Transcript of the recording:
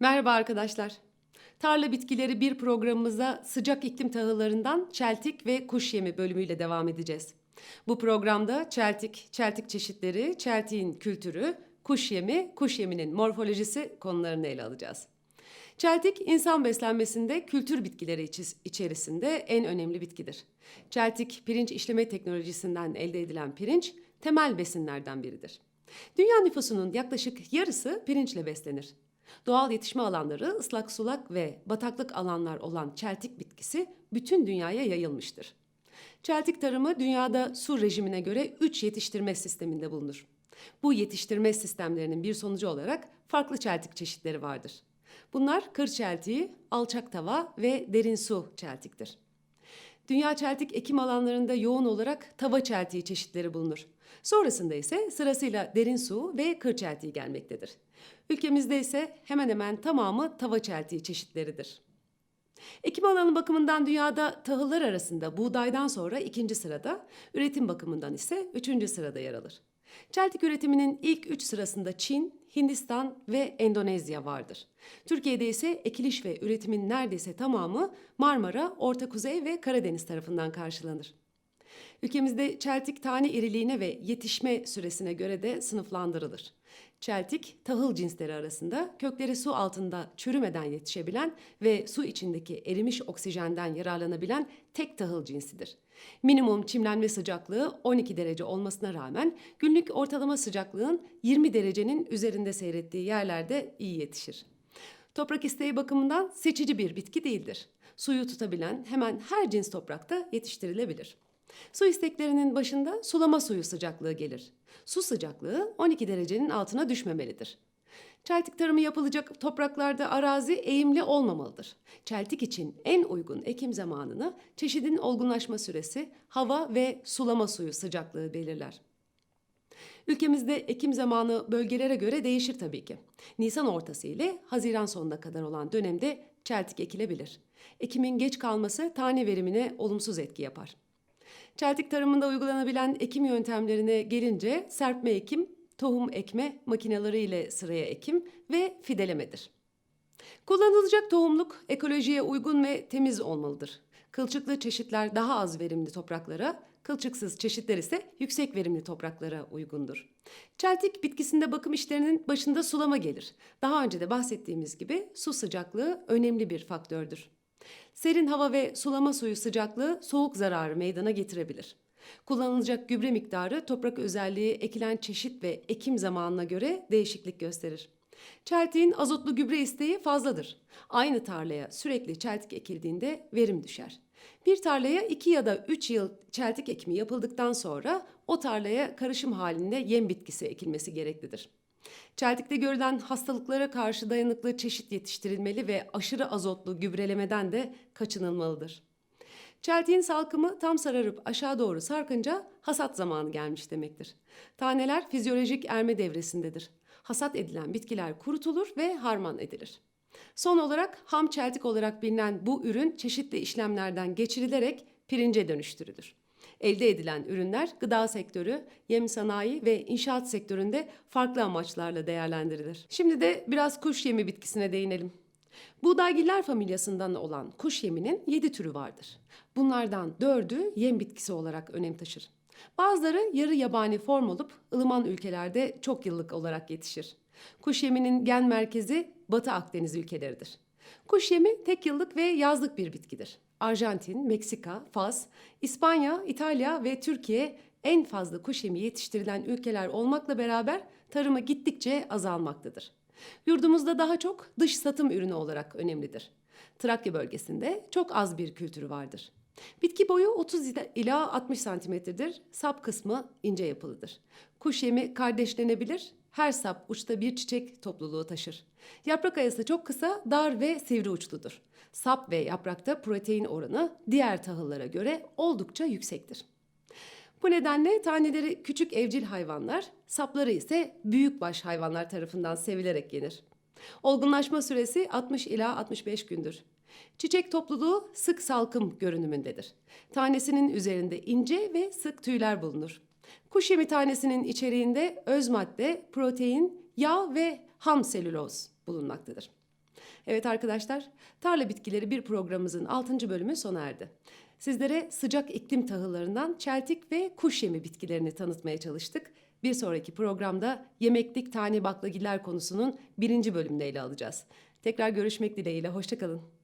Merhaba arkadaşlar. Tarla Bitkileri bir programımıza sıcak iklim tahıllarından çeltik ve kuş yemi bölümüyle devam edeceğiz. Bu programda çeltik, çeltik çeşitleri, çeltiğin kültürü, kuş yemi, kuş yeminin morfolojisi konularını ele alacağız. Çeltik insan beslenmesinde kültür bitkileri içerisinde en önemli bitkidir. Çeltik pirinç işleme teknolojisinden elde edilen pirinç temel besinlerden biridir. Dünya nüfusunun yaklaşık yarısı pirinçle beslenir. Doğal yetişme alanları ıslak sulak ve bataklık alanlar olan çeltik bitkisi bütün dünyaya yayılmıştır. Çeltik tarımı dünyada su rejimine göre 3 yetiştirme sisteminde bulunur. Bu yetiştirme sistemlerinin bir sonucu olarak farklı çeltik çeşitleri vardır. Bunlar kır çeltiği, alçak tava ve derin su çeltiktir. Dünya çeltik ekim alanlarında yoğun olarak tava çeltiği çeşitleri bulunur. Sonrasında ise sırasıyla derin su ve kır çeltiği gelmektedir. Ülkemizde ise hemen hemen tamamı tava çeltiği çeşitleridir. Ekim alanı bakımından dünyada tahıllar arasında buğdaydan sonra ikinci sırada, üretim bakımından ise üçüncü sırada yer alır. Çeltik üretiminin ilk üç sırasında Çin, Hindistan ve Endonezya vardır. Türkiye'de ise ekiliş ve üretimin neredeyse tamamı Marmara, Orta Kuzey ve Karadeniz tarafından karşılanır. Ülkemizde çeltik tane iriliğine ve yetişme süresine göre de sınıflandırılır. Çeltik, tahıl cinsleri arasında kökleri su altında çürümeden yetişebilen ve su içindeki erimiş oksijenden yararlanabilen tek tahıl cinsidir. Minimum çimlenme sıcaklığı 12 derece olmasına rağmen günlük ortalama sıcaklığın 20 derecenin üzerinde seyrettiği yerlerde iyi yetişir. Toprak isteği bakımından seçici bir bitki değildir. Suyu tutabilen hemen her cins toprakta yetiştirilebilir. Su isteklerinin başında sulama suyu sıcaklığı gelir. Su sıcaklığı 12 derecenin altına düşmemelidir. Çeltik tarımı yapılacak topraklarda arazi eğimli olmamalıdır. Çeltik için en uygun ekim zamanını çeşidin olgunlaşma süresi, hava ve sulama suyu sıcaklığı belirler. Ülkemizde ekim zamanı bölgelere göre değişir tabii ki. Nisan ortası ile Haziran sonuna kadar olan dönemde çeltik ekilebilir. Ekimin geç kalması tane verimine olumsuz etki yapar. Çeltik tarımında uygulanabilen ekim yöntemlerine gelince serpme ekim, tohum ekme makineleri ile sıraya ekim ve fidelemedir. Kullanılacak tohumluk ekolojiye uygun ve temiz olmalıdır. Kılçıklı çeşitler daha az verimli topraklara, kılçıksız çeşitler ise yüksek verimli topraklara uygundur. Çeltik bitkisinde bakım işlerinin başında sulama gelir. Daha önce de bahsettiğimiz gibi su sıcaklığı önemli bir faktördür. Serin hava ve sulama suyu sıcaklığı soğuk zararı meydana getirebilir. Kullanılacak gübre miktarı toprak özelliği ekilen çeşit ve ekim zamanına göre değişiklik gösterir. Çeltiğin azotlu gübre isteği fazladır. Aynı tarlaya sürekli çeltik ekildiğinde verim düşer. Bir tarlaya 2 ya da 3 yıl çeltik ekimi yapıldıktan sonra o tarlaya karışım halinde yem bitkisi ekilmesi gereklidir. Çeltikte görülen hastalıklara karşı dayanıklı çeşit yetiştirilmeli ve aşırı azotlu gübrelemeden de kaçınılmalıdır. Çeltiğin salkımı tam sararıp aşağı doğru sarkınca hasat zamanı gelmiş demektir. Taneler fizyolojik erme devresindedir. Hasat edilen bitkiler kurutulur ve harman edilir. Son olarak ham çeltik olarak bilinen bu ürün çeşitli işlemlerden geçirilerek pirince dönüştürülür. Elde edilen ürünler gıda sektörü, yem sanayi ve inşaat sektöründe farklı amaçlarla değerlendirilir. Şimdi de biraz kuş yemi bitkisine değinelim. Buğdaygiller familyasından olan kuş yeminin 7 türü vardır. Bunlardan 4'ü yem bitkisi olarak önem taşır. Bazıları yarı yabani form olup ılıman ülkelerde çok yıllık olarak yetişir. Kuş yeminin gen merkezi Batı Akdeniz ülkeleridir. Kuş yemi tek yıllık ve yazlık bir bitkidir. Arjantin, Meksika, Fas, İspanya, İtalya ve Türkiye en fazla kuş yemi yetiştirilen ülkeler olmakla beraber tarımı gittikçe azalmaktadır. Yurdumuzda daha çok dış satım ürünü olarak önemlidir. Trakya bölgesinde çok az bir kültürü vardır. Bitki boyu 30 ila 60 santimetredir. Sap kısmı ince yapılıdır. Kuş yemi kardeşlenebilir. Her sap uçta bir çiçek topluluğu taşır. Yaprak ayası çok kısa, dar ve sivri uçludur. Sap ve yaprakta protein oranı diğer tahıllara göre oldukça yüksektir. Bu nedenle taneleri küçük evcil hayvanlar, sapları ise büyükbaş hayvanlar tarafından sevilerek yenir. Olgunlaşma süresi 60 ila 65 gündür. Çiçek topluluğu sık salkım görünümündedir. Tanesinin üzerinde ince ve sık tüyler bulunur. Kuş yemi tanesinin içeriğinde öz madde, protein, yağ ve ham selüloz bulunmaktadır. Evet arkadaşlar, Tarla Bitkileri bir programımızın 6. bölümü sona erdi. Sizlere sıcak iklim tahıllarından çeltik ve kuş yemi bitkilerini tanıtmaya çalıştık. Bir sonraki programda yemeklik tane baklagiller konusunun birinci bölümünü ele alacağız. Tekrar görüşmek dileğiyle, hoşçakalın.